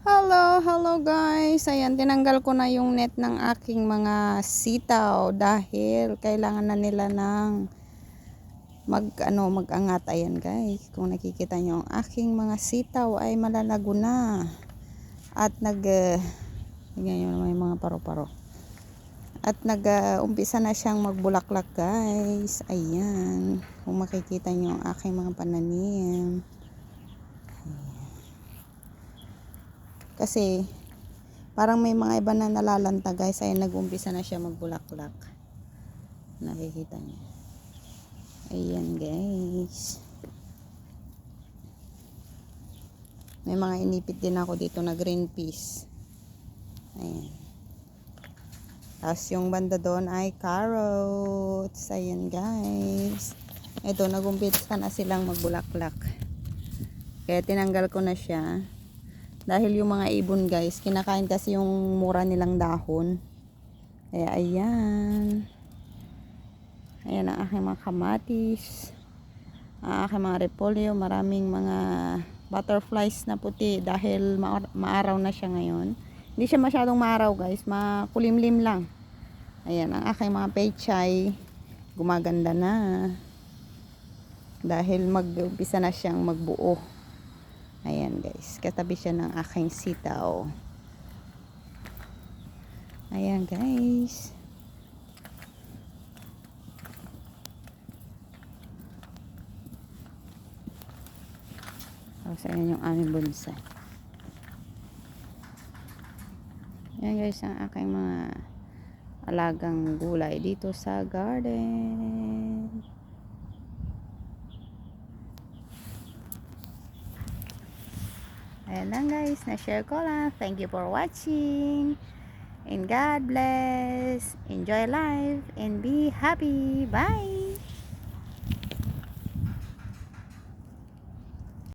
Hello, hello guys. Ayan, tinanggal ko na yung net ng aking mga sitaw dahil kailangan na nila ng mag ano mag-angat ayan guys. Kung nakikita niyo ang aking mga sitaw ay malalago na. At nag uh, ganyan naman yung mga paro-paro. At nag uh, na siyang magbulaklak guys. Ayan. Kung makikita niyo ang aking mga pananim. Kasi parang may mga iba na nalalanta guys ay nag-umpisa na siya magbulaklak. Nakikita niyo. Ayan guys. May mga inipit din ako dito na green peas. Ayan. Tapos yung banda doon ay carrots. Ayan guys. Ito, nag-umpisa na silang magbulaklak. Kaya tinanggal ko na siya. Dahil yung mga ibon guys, kinakain kasi yung mura nilang dahon. Kaya ayan. Ayan ang aking mga kamatis. Ang aking mga repolyo. Maraming mga butterflies na puti dahil ma maaraw na siya ngayon. Hindi siya masyadong maaraw guys. Makulimlim lang. Ayan ang aking mga pechay. Gumaganda na. Dahil mag-umpisa na siyang magbuo. Ayan guys, katabi siya ng aking sitaw. Ayan guys. Tapos ayan yung aming bonsai. Ayan guys, ang aking mga alagang gulay dito sa garden. Ayan lang guys, na-share ko lang. Thank you for watching. And God bless. Enjoy life and be happy. Bye!